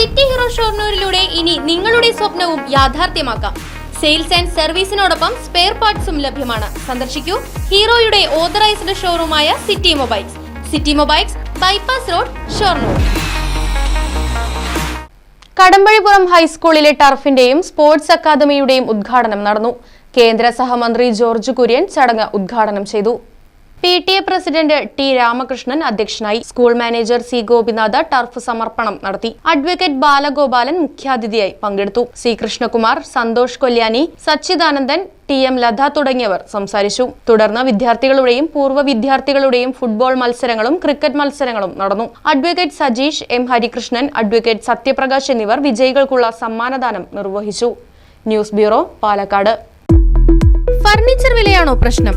City hero ഷോർണൂരിലൂടെ ഇനി നിങ്ങളുടെ സ്വപ്നവും യാഥാർത്ഥ്യമാക്കാം. സെയിൽസ് ആൻഡ് സർവീസിനോടൊപ്പം സ്പെയർ പാർട്സും ലഭ്യമാണ്. സന്ദർശിക്കൂ ഹീറോയുടെ authorised ഷോറൂമായ city mobiles. City mobiles bypass road Shoranur. Kadambazhipuram ഹൈസ്കൂളിലെ ടർഫിന്റെയും സ്പോർട്സ് അക്കാദമിയുടെയും ഉദ്ഘാടനം നടന്നു. കേന്ദ്ര സഹമന്ത്രി ജോർജ് കുര്യൻ ചടങ്ങ് ഉദ്ഘാടനം ചെയ്തു. P T A president T Ramakrishnan അധ്യക്ഷനായി school manager C Gopinatha turf സമർപ്പണം നടത്തി. അഡ്വക്കേറ്റ് ബാലഗോപാലൻ മുഖ്യാതിഥിയായി പങ്കെടുത്തു. C Krishnakumar Santhosh Kolyani Sachidanandan T M Latha തുടങ്ങിയവർ സംസാരിച്ചു. തുടർന്ന് വിദ്യാർത്ഥികളുടെയും പൂർവ വിദ്യാർത്ഥികളുടെയും ഫുട്ബോൾ മത്സരങ്ങളും ക്രിക്കറ്റ് മത്സരങ്ങളും നടന്നു. Advocate Sajeesh M Harikrishnan advocate Sathyaprakash എന്നിവർ വിജയികൾക്കുള്ള സമ്മാനദാനം നിർവഹിച്ചു. News bureau Palakkad. ഫർണിച്ചർ വിലയാണോ പ്രശ്നം?